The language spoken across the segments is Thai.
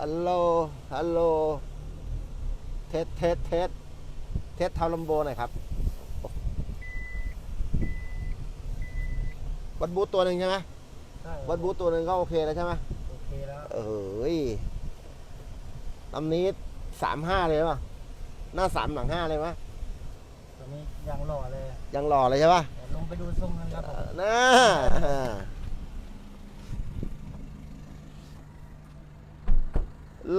ฮัลโหล ฮัลโหล เทส เทส เทส เทสเทาลมโบหน่อยครับวัดบูทตัวหนึ่งใช่ไหมใช่วัดบูทตัวหนึ่งก็โอเคแล้วใช่ไหมโอเคแล้วเอ้ยลำนี้สามห้าเลยป่ะ หน้าสามหลังห้าเลยไหมตอนนี้ยังหล่อเลย ยังหล่อเลยใช่ป่ะเดี๋ยวลงไปดูทรงกันครับผมน่า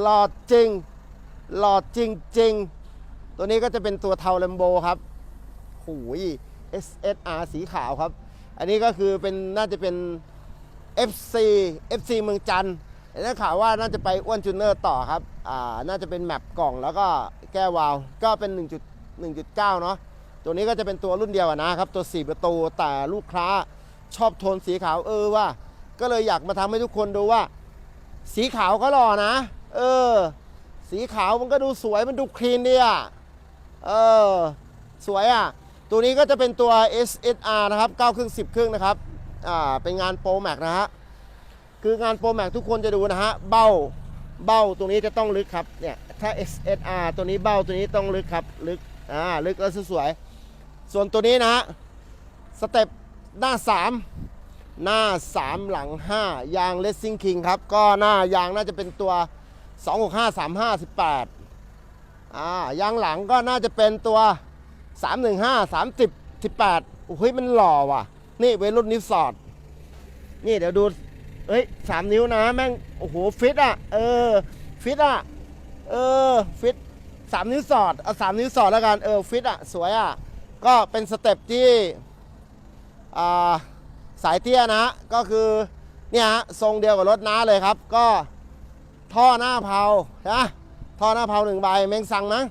หล่อจริง หล่อจริงจริง ๆ ตัวนี้ก็จะเป็นตัวเทาเลมโบครับหูย SSR สีขาวครับ อันนี้ก็คือเป็นน่าจะเป็น FC FC เมืองจันทร์ได้ข่าวว่าน่าจะไปอ้วนจูเนอร์ต่อครับ อ่า น่าจะเป็นแมปกล่องแล้วก็แก้วาล์วก็เป็น 1.1.9 เนาะ ตัวนี้ก็จะเป็นตัวรุ่นเดียวนะครับ ตัว 4 ประตู แต่ลูกค้าชอบโทนสีขาวเออว่า ก็เลยอยากมาทำให้ทุกคนดูว่า สีขาวก็หล่อนะ เออ สีขาวมันก็ดูสวยมันดูคลีนดีอะเออ สวยอะ ตัวนี้ก็จะเป็นตัว SSR นะครับ9ครึ่ง10 ครึ่งนะครับ อ่า เป็นงานโปรแม็กนะฮะ คืองานโปรแม็กทุกคนจะดูนะฮะ เบ้า เบ้าตรงนี้จะต้องลึกครับ เนี่ย ถ้า SSR ตัวนี้เบ้าตัวนี้ต้องลึกครับ ลึก อ่า ลึกแล้วสวย ส่วนตัวนี้นะฮะ สเต็ปหน้า 3 หน้า 3 หลัง 5 ยาง Racing King ครับ ก็หน้ายางน่าจะเป็นตัว 265 35 18อ่ายางหลังก็น่าจะเป็นตัว 315 30 18โอ้ยมันหล่อว่ะ นี่เวรุ่นนิวสอดนี่เดี๋ยวดูเอ้ยสามนิ้วนะแม่ง โอ้โห ฟิตอะ เออ ฟิตอะ เออ ฟิตสามนิ้วสอด เอาสามนิ้วสอดแล้วกัน เออ ฟิตอะ สวยอะ ก็เป็นสเต็ปที่อ่าสายเตี้ยนะฮะก็คือ เนี่ยฮะทรงเดียวกับรถน้าเลยครับ ก็ ท่อหน้าเผานะท่อหน้าเผาหนึ่งใบเม้งซังมั้ง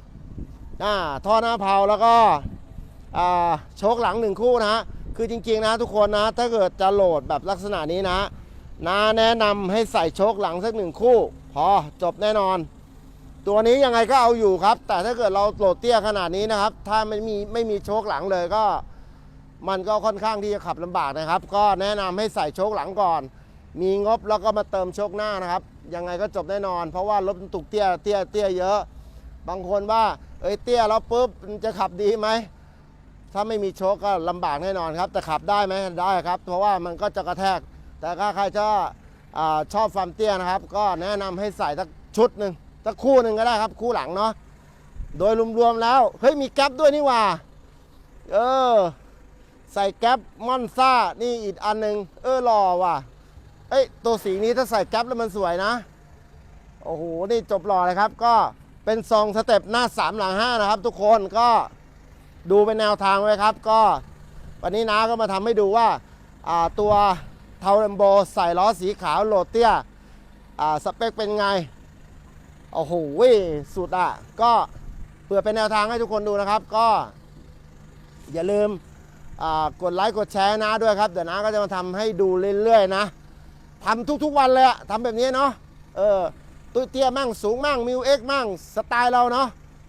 อ่าท่อหน้าเผาแล้วก็โชคหลังหนึ่งคู่นะคือจริงๆนะทุกคนนะ ถ้าเกิดจะโหลดแบบลักษณะนี้นะนาแนะนำให้ใส่โชคหลังสักหนึ่งคู่ พอจบแน่นอน ตัวนี้ยังไงก็เอาอยู่ครับ แต่ถ้าเกิดเราโหลดเตี้ยขนาดนี้นะครับ ถ้าไม่มีไม่มีโชคหลังเลยก็ มันก็ค่อนข้างที่จะขับลำบากนะครับ ก็แนะนำให้ใส่โชคหลังก่อน มีงบแล้วก็มาเติมโชคหน้านะครับ ยังไงก็จบแน่นอน เพราะว่ารถบรรทุกเตี้ยเตี้ยเตี้ยเยอะ บางคนว่าเอ้ยเตี้ยแล้วปุ๊บจะขับดีไหมถ้าไม่มีโชคก็ลำบากแน่นอนครับ แต่ขับได้ไหมได้ครับ เพราะว่ามันก็จะกระแทก แต่ถ้าใครจะอาชอบความเตี้ยนะครับ ก็แนะนำให้ใส่สักชุดหนึ่งสักคู่หนึ่งก็ได้ครับ คู่หลังเนาะโดยรวมๆแล้วเฮ้ยมีแก๊ปด้วยนี่ว่าเออใส่แก๊ปมอนซ่านี่อีกอันหนึ่งเออหล่อว่ะ เอ้ยตัวสีนี้ถ้าใส่แก๊ปแล้วมันสวยนะ โอ้โห นี่จบหล่อเลยครับ ก็เป็นทรงสเต็ปหน้า 3 หลัง 5 นะครับ ทุกคนก็ดูเป็นแนวทางไว้ครับ ก็วันนี้น้าก็มาทำให้ดูว่าาตัวเทาเรมโบใส่ล้อสีขาวโหลดเตี้ยสเปคเป็นไง โอ้โหสุดอะ ก็เพื่อเป็นแนวทางให้ทุกคนดูนะครับ ก็อย่าลืมกดไลค์กดแชร์นะด้วยครับ เดี๋ยวนะก็จะมาทำให้ดูเรื่อยๆนะ ทำทุกๆวันเลยอะทำแบบนี้เนาะเออตุ้ยเตี้ยมั่งสูงมั่งมิวเอ็กมั่งสไตล์เราเนาะ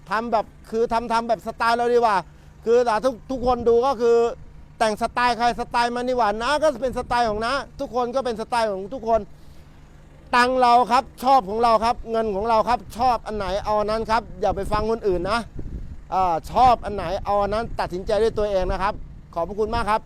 ทำแบบคือทำทำแบบสไตล์เราดีกว่า คือแต่ทุกทุกคนดูก็คือแต่งสไตล์ใครสไตล์มันดีกว่านะก็เป็นสไตล์ของนะ ทุกคนก็เป็นสไตล์ของทุกคนตังเราครับชอบของเราครับ เงินของเราครับชอบอันไหนเอาอันนั้นครับ อย่าไปฟังคนอื่นนะอาชอบอันไหนเอาอันนั้นตัดสินใจด้วยตัวเองนะครับ ขอบพระคุณมากครับ